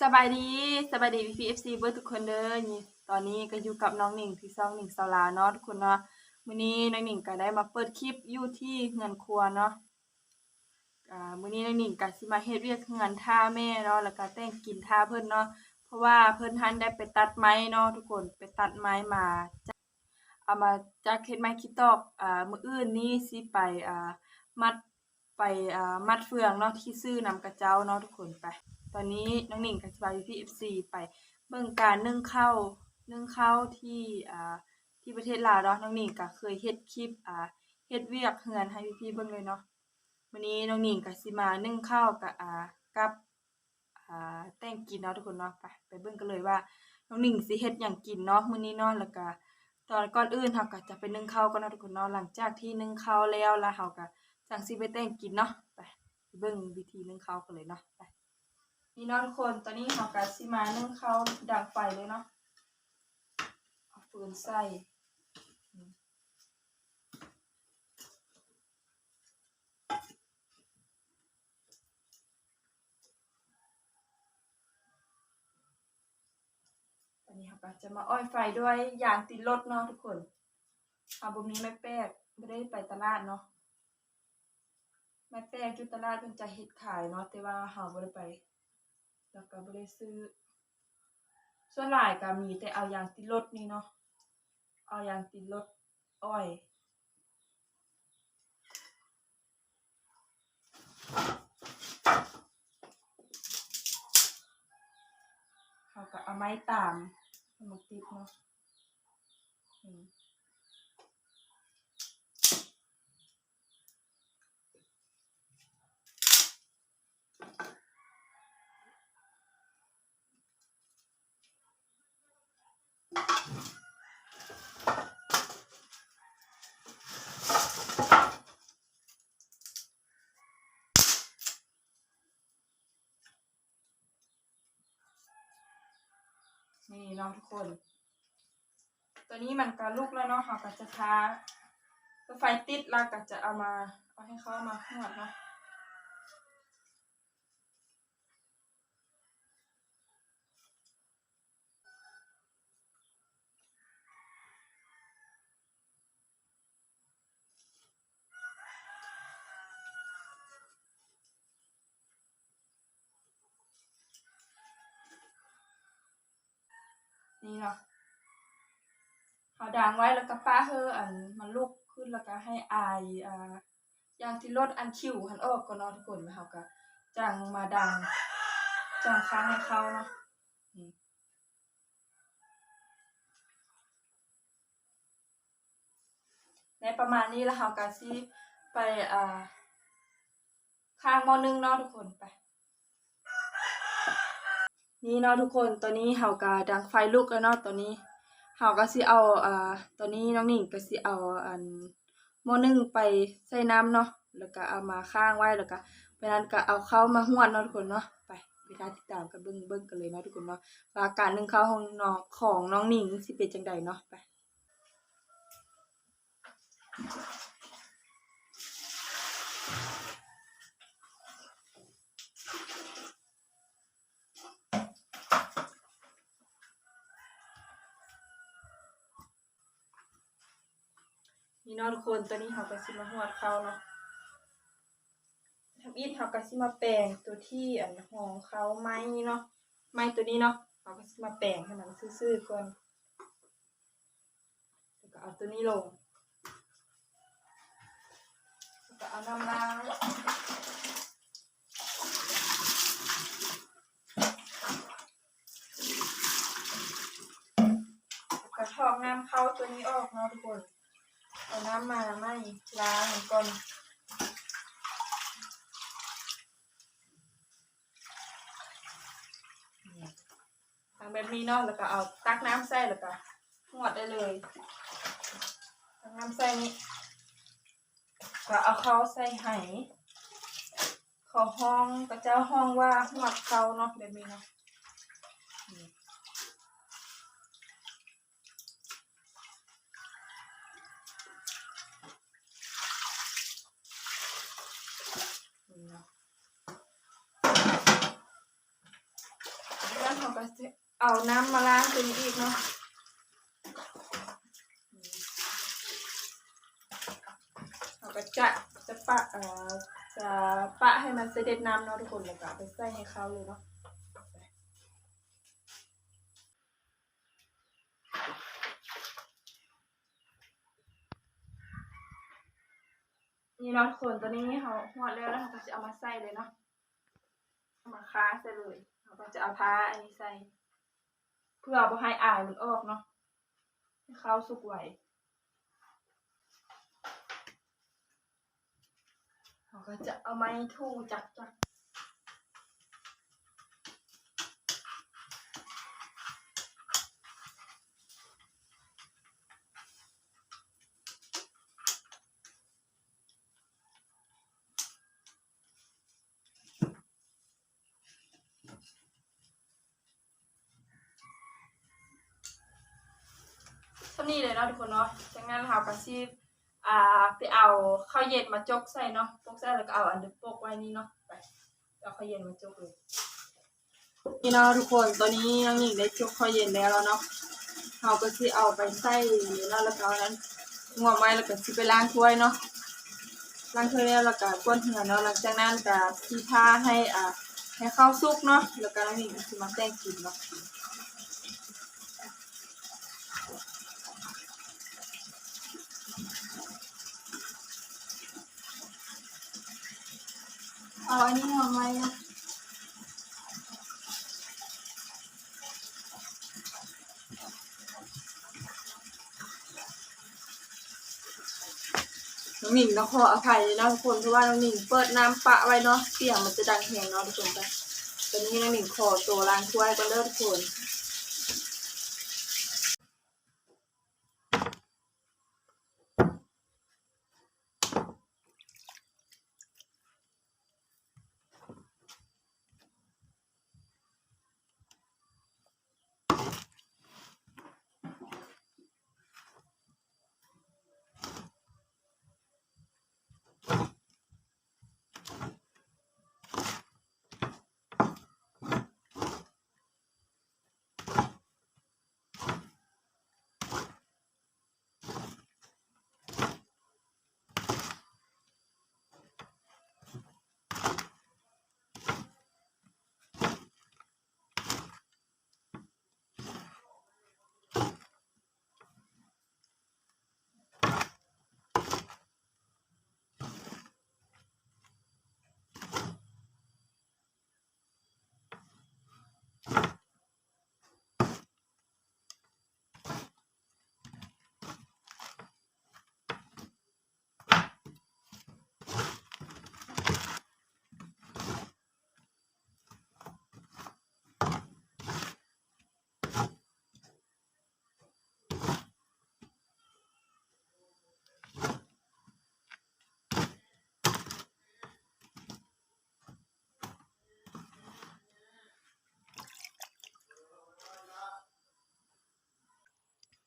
สบายดีสบายดีพีเอฟซีเบอร์ทุกคนเด้อนี่ตอนนี้ก็อยู่กับน้องหนิงที่ซ่องหนิงสาวลาเนาะทุกคนเนาะมื้อนี้น้องหนิงก็ได้มาเปิดคลิปอยู่ที่เฮือนครัวเนาะอ่ามื้อนี้น้องหนิงก็สิมาเฮ็ดเวียกเฮือนท่าแม่เนาะแล้วก็แต่งกินท่าเพิ่นเนาะเพราะว่าเพิ่นทันได้ไปตัดไม้เนาะทุกคนไปตัดไม้มาเอามาจากเฮ็ดไม้คิดตอกอ่ามื้ออื่นนี้สิไปอ่ามัด ไปมัดเฟืองเนาะที่ซื้อนำกระเจ้าเนาะทุกคนไป ตอนนี้น้องหนิงกับสบายพี่เอฟซีไปเบิ่งการนึ่งข้าวนึ่งข้าวที่อ่าที่ประเทศลาวเนาะน้องหนิงก็เคยเฮ็ดคลิปอ่าเฮ็ดเวียกเฮือนให้พี่ๆเบิ่งเลยเนาะวันนี้น้องหนิงก็สิมานึ่งข้าวกับอ่ากับอ่าแตงกินเนาะทุกคนเนาะไปไปเบิ่งกันเลยว่าน้องหนิงสิเฮ็ดหยังกินเนาะมื้อนี้เนาะแล้วก็ตอนก่อนอื่นเฮาก็จะไปนึ่งข้าวกันเนาะทุกคนเนาะหลังจากที่นึ่งข้าวแล้วแล้วเฮาก็ จังสิไปแต่งกินเนาะไปเบิ่งวิธีนึ่งข้าวกันเลยเนาะไปนี่นาะทุกคนตอนนี้เราก็สิมานึ่งข้าวดังไฟเลยเนาะเอาฟืนใส่ตอนนี้เราก็จะมาอ้อยไฟด้วยยางติดรถเนาะทุกคนอาบุมีไม่แป้งไม่ได้ไปตลาดเนาะ แม่แป้งจุดตลาดเพิ่นจะเฮ็ดขายเนาะแต่ว่าเฮาบ่ได้ไป แล้วก็บ่ได้ซื้อ ส่วนหลายก็มีแต่เอายางติดรถนี่เนาะเอายางติดรถอ้อยเขาก็เอาไม้ตามมันติดเนาะ เนาะทุกคน ตัวนี้มันกะลุกแล้วเนาะเขาก็จะท้าไฟติดแล้วก็จะเอามา เอาให้เขามาขวดเนาะ นี่เนาะเขาดังไว้แล้วก็ป้าเฮออันมันลุกขึ้นแล้วก็ให้อายอ่าอย่างที่รถอันคิวหันออกก็นาะทุกคนแล้วเขาก็จังมาดังจังค้างให้เขาเนาะในประมาณนี้แล้วเขาก็สิไปอ่าข้างหมอนึงเนาะทุกคนไป นี่เนาะทุกคนตอนนี้เฮาก็ดังไฟลุกแล้วเนาะตอนนี้เฮาก็สิเอาอ่าตอนนี้น้องหนิงก็สิเอาอันหม้อนึ่งไปใส่น้ำเนาะแล้วก็เอามาข้างไว้แล้วก็ไปนั้นก็เอาเข้าวมาหวดเนาะทุกคนเนาะไปไปทาติดตามกันเบิ่งเบิ่งกันเลยเนาะทุกคนเนาะว่าการนึ่งข้าวของน้องของน้องหนิงสิเป็นจังใดเนาะไป นี่เนาะทุกคนตอนนี้เขาก็สิมาหวดเขาเนาะทำอีทเขาก็สิมาแปลงตัวที่อันหองเขาไม้เนาะไม้ตัวนี้เนาะเขาก็สิมาแปลงให้มันซื่อๆก่อนแล้วก็เอาตัวนี้ลงแล้วก็เอาน้ำล้างแล้วก็ทอกน้ำเข้าตัวนี้ออกเนาะทุกคน เอาน้ำมาไม่ล้างก่อนทางแบบนี้เนาะแล้วก็เอาตักน้ำใส่แล้วก็หวดได้เลยตักน้ำใส่นี่ก็เอาเข้าใส่ไหเขอห้องกระเจ้าห้องว่าหวดเขาเนาะแบบนี้เนาะนี่นี่เนาะ ก็จะ เอาน้ำมาล้างตัวนี้อีกเนาะเราก็จะจะปะเอ่อจะปะให้มันเสด็จน้ำเนาะทุกคนแล้วก็เอาไปใส่ให้เขาเลยเนาะนี่เนาะทุกคนตัวนี้เขาหอดแล้วแล้วเราก็จะเอามาใส่เลยเนาะเอามาค้าใส่เลยเราก็จะเอาผ้าอันนี้ใส่ เพื่อบ่ให้อายมันออกเนาะให้ข้าวสุกไวเราก็จะเอาไม้ทู่จักจัก เท่านี้เลยเนาะทุกคนเนาะจากนั้นเราก็สิอ่าไปเอาข้าวเย็นมาจกใส่เนาะจกใส่แล้วก็เอาอันเดอร์โปกไว้นี่เนาะไปเอาข้าวเย็นมาจกเลยนี่เนาะทุกคนตอนนี้น้องหญิงได้จกข้าวเย็นแล้วเนาะเราก็สิเอาไปใส่เนาะแล้วก็นั้นงวงไว้แล้วก็สิไปล้างถ้วยเนาะล้างถ้วยแล้วแล้วก็ก้นเหือเนาะหลังจากนั้นก็สิพาให้อ่าให้ข้าวสุกเนาะแล้วก็น้องหญิงก็สิมาแต่งกินเนาะ เอาอันนี้มาไว้นะน้องหนิงน้องขออภัยเลยนะทุกคนเพราะว่าน้องหนิงเปิดน้ำปะไว้เนาะเสียงมันจะดังแหงเนาะทุกคนไปตอนนี้น้องหนิงขอตัวล้างถ้วยก็เลิกทุกคน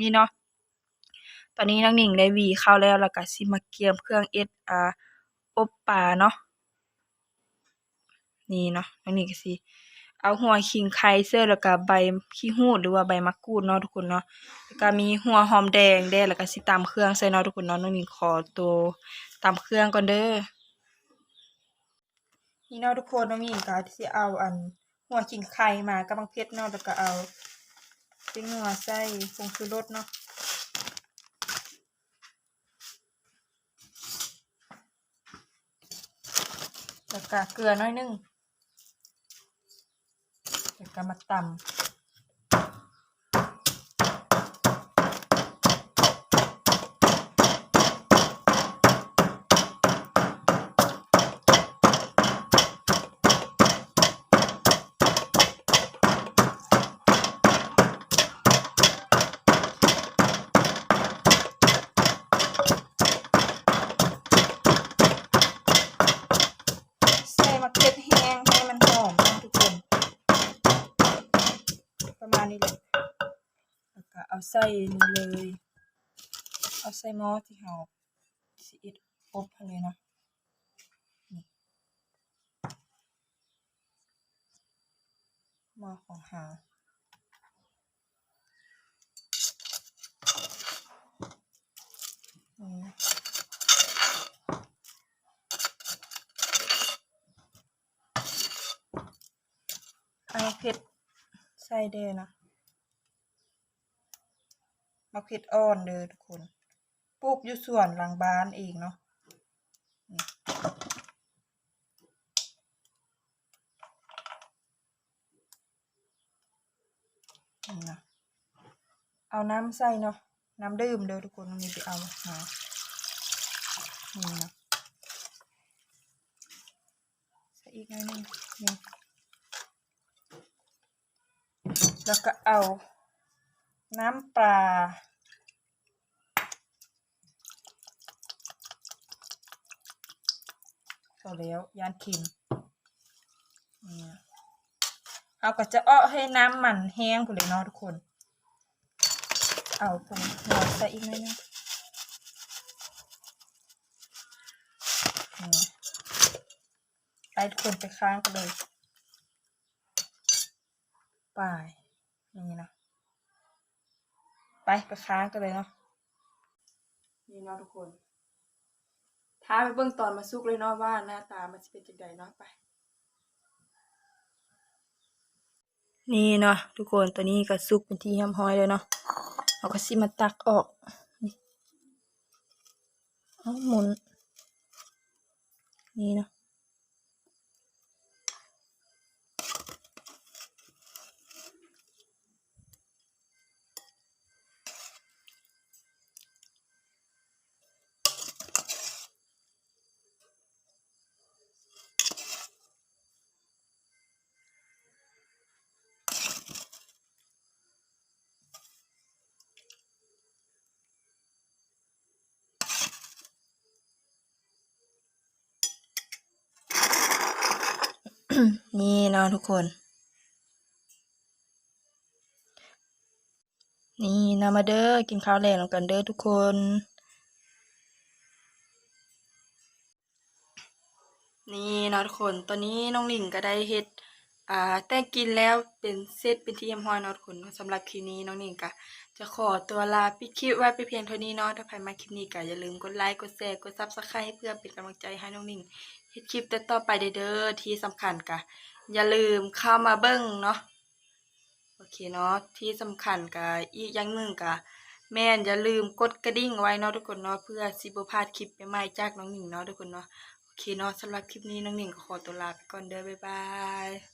นี่เนาะตอนนี้น้องหนิงได้วีเข้าแล้วแล้วก็สิมาเกียมเครื่องเอ็ดอาอบปลาเนาะนี่เนาะน้องหนิงก็สิเอาหัวขิงไข่เสื้อแล้วก็ใบขี้หูดหรือว่าใบมะกรูดเนาะทุกคนเนาะแล้วก็มีหัวหอมแดงแด้แล้วก็สิตำเครื่องใส่เนาะทุกคนเนาะน้องหนิงขอตัวตำเครื่องก่อนเด้อนี่เนาะทุกคนน้องหญิงก็สิเอาอันหัวขิงไข่มากับบังเพชรเนาะแล้วก็เอา เป็นหัวใส่ผงชูรสเนาะแล้วก็เกลือน้อยนึงแล้วก็มาตำ ประมาณนี้เลยแล้วก็เอาไส้นี่เลย เอาไส้หม้อที่เราสีอิดอบเลยเนาะหม้อของเาอืมเอาเผ็ด ส่เด้อนะมะเผ็ดอ่อนเด้อทุกคนปลูกอยู่สวนหลังบ้านเองเนาะนี่นี่เนาะเอาน้ำใส่เนาะน้ำดื่มเด้อทุกคนนี่ไปเอาหานี่นะใส่อีกหน่อยนึงนี่ แล้วก็เอาน้ำปลาพอแล้วยานคิมเอาก็จะอ้อให้น้ำมันแห้งไปเลยเนาะทุกคน เอาผงหัวใส่อีกหนิดนึงไปทุกคนไปค้างกันเลย ไป นี่นะไปไปค้างกันเลยเนาะนี่เนาะทุกคนท้าไปเบิ่งตอนมาสุกเลยเนาะว่าหน้าตามันจะเป็นจังไดเนาะไป นี่เนาะทุกคนตัวนี้ก็สุกเป็นที่เรียบร้อยแล้วเนาะเราก็สิมาตักออกนี่เอาหมุนนี่เนาะ นี่เนาะทุกคน นี่นามาเด้อกินข้าวแรงกันเด้อทุกคนนี่เนาะทุกคน ตอนนี้น้องหลิงก็ได้เฮ็ด อ่า แต่งกินแล้วเป็นเซตเป็นที่เรียบร้อยเนาะทุกคนสำหรับคลิปนี้น้องหลิงก็จะขอตัวลาปิดคลิปไว้ไปเพียงเท่านี้เนาะ ถ้าใครมาคลิปนี้ก็อย่าลืมกดไลค์ กดแชร์ กด Subscribe เพื่อเป็นกำลังใจให้น้องหลิง เฮ็ดคลิปต่อไปเด้อที่สำคัญกะอย่าลืมเข้ามาเบิ่งเนาะโอเคเนาะที่สำคัญกะอีกอย่างหนึ่งกะแม่นอย่าลืมกดกระดิ่งไว้เนาะทุกคนเนาะเพื่อสิบ่พลาดคลิปใหม่ๆจากน้องหนิงเนาะทุกคนเนาะโอเคเนาะสำหรับคลิปนี้น้องหนิงก็ขอตัวลาไปก่อนเด้อบ๊ายบาย